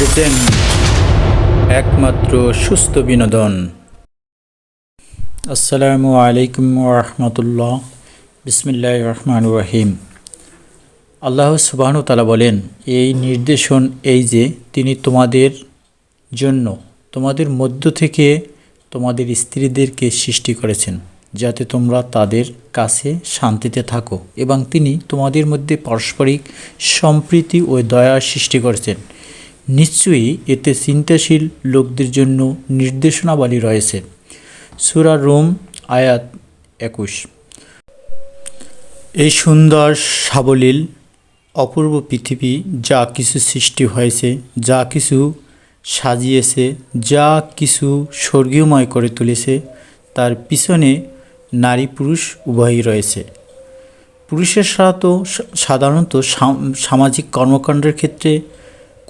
Present একমাত্র সুস্থ বিনোদন। আসসালামু আলাইকুম রহমতুল্লাহ বিসমিল্লাহ রহমান রহিম। আল্লাহ সুবাহনু তালা বলেন, এই নির্দেশন এই যে, তিনি তোমাদের জন্য, তোমাদের মধ্য থেকে তোমাদের স্ত্রীদেরকে সৃষ্টি করেছেন, যাতে তোমরা তাদের কাছে শান্তিতে থাকো এবং তিনি তোমাদের মধ্যে পারস্পরিক সম্প্রীতি ও দয়া সৃষ্টি করেছেন। নিশ্চয়ই এতে চিন্তাশীল লোকদের জন্য নির্দেশনাবলী রয়েছে। সুরা রোম, আয়াত একুশ। এই সুন্দর সাবলীল, অপূর্ব পৃথিবী যা কিছু সৃষ্টি হয়েছে, যা কিছু সাজিয়েছে, যা কিছু স্বর্গীয়ময় করে তুলেছে, তার পিছনে নারী পুরুষ উভয়ই রয়েছে। পুরুষের তো সাধারণত সাম- সামাজিক কর্মকাণ্ডের ক্ষেত্রে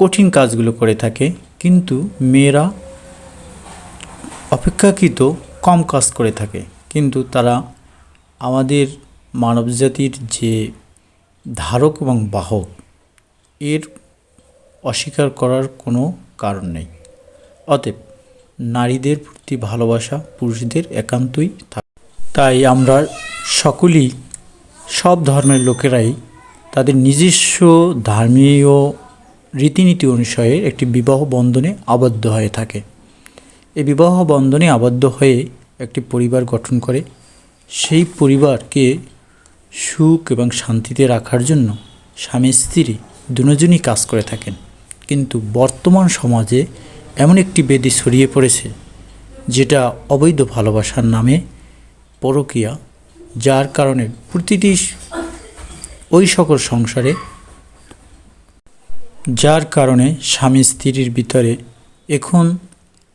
কঠিন কাজগুলো করে থাকে, কিন্তু মেয়েরা অপেক্ষাকৃত কম কাজ করে থাকে। কিন্তু তারা আমাদের মানবজাতির যে ধারক এবং বাহক, এর অস্বীকার করার কোনো কারণ নেই। অতএব নারীদের প্রতি ভালোবাসা পুরুষদের একান্তই থাকে। তাই আমরা সকলেই সব ধর্মের লোকেরাই তাদের নিজস্ব ধর্মীয় রীতিনীতি অনুসারে একটি বিবাহ বন্ধনে আবদ্ধ হয়ে থাকে। এই বিবাহ বন্ধনে আবদ্ধ হয়ে একটি পরিবার গঠন করে। সেই পরিবারকে সুখ এবং শান্তিতে রাখার জন্য স্বামী স্ত্রী দুজনই কাজ করে থাকেন। কিন্তু বর্তমান সমাজে এমন একটি বেদি ছড়িয়ে পড়েছে, যেটা অবৈধ ভালোবাসার নামে পরকীয়া যার কারণে প্রতিটি ওই সকল সংসারে যার কারণে স্বামী স্ত্রীর ভিতরে এখন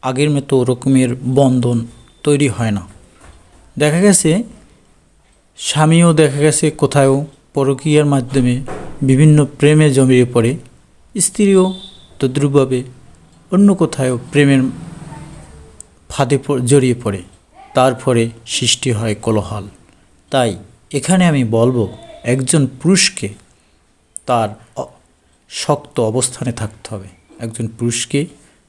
আগের মতো ওরকমের বন্ধন তৈরি হয় না। দেখা গেছে, স্বামীও দেখা গেছে কোথাও পরকীয়ার মাধ্যমে বিভিন্ন প্রেমে জমিয়ে পড়ে, স্ত্রীও তদ্রুপভাবে অন্য কোথাও প্রেমের ফাঁদে জড়িয়ে পড়ে। তারপরে সৃষ্টি হয় কোলাহল। তাই এখানে আমি বলব, একজন পুরুষকে তার শক্ত অবস্থানে থাকতে হবে। একজন পুরুষকে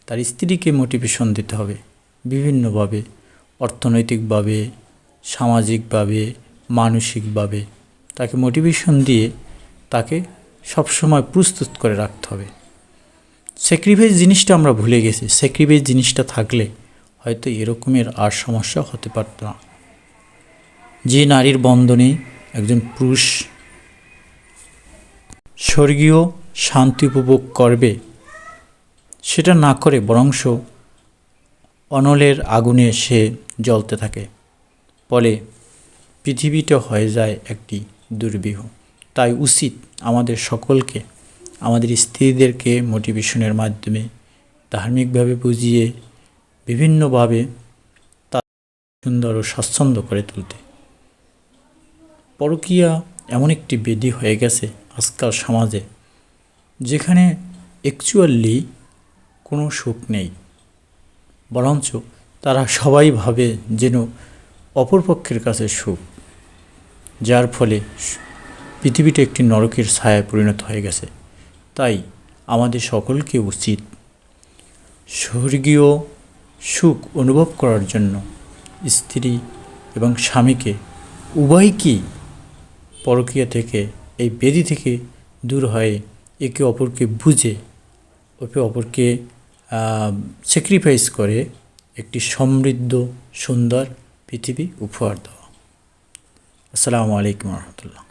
তার স্ত্রীকে মোটিভেশন দিতে হবে বিভিন্নভাবে, অর্থনৈতিকভাবে, সামাজিকভাবে, মানসিকভাবে। তাকে মোটিভেশন দিয়ে তাকে সবসময় প্রস্তুত করে রাখতে হবে। স্যাক্রিফাইস জিনিসটা আমরা ভুলে গেছি। স্যাক্রিফাইস জিনিসটা থাকলে হয়তো এরকমের আর সমস্যা হতে পারত না। যে নারীর বন্ধনে একজন পুরুষ স্বর্গীয় শান্তি উপভোগ করবে। সেটা না করে বরংশ অনলের আগুনে সে জ্বলতে থাকে। ফলে পৃথিবীটা হয়ে যায় একটি দুর্বিহ। তাই উচিত আমাদের সকলকে, আমাদের স্ত্রীদেরকে মোটিভেশনের মাধ্যমে ধার্মিকভাবে বুঝিয়ে, বিভিন্নভাবে তা সুন্দর ও স্বাচ্ছন্দ্য করে তুলতে। পরকীয়া এমন একটি বেদি হয়ে গেছে আজকাল সমাজে। যেখানে অ্যাকচুয়ালি কোনো সুখ নেই। বরঞ্চ তারা সবাই ভাবে যেন অপরপক্ষের কাছে সুখ। যার ফলে পৃথিবীটা একটি নরকের ছায়ায় পরিণত হয়ে গেছে। তাই আমাদের সকলকে উচিত স্বর্গীয় সুখ অনুভব করার জন্য স্ত্রী এবং স্বামীকে উভয়কেই পরকীয়া থেকে, এই বেদি থেকে দূর হয়ে একে অপরকে বুঝে একে অপরকে স্যাক্রিফাইস করে একটি সমৃদ্ধ, সুন্দর পৃথিবী উপহার দেওয়া। আসসালামু আলাইকুম রহমতুল্লাহ।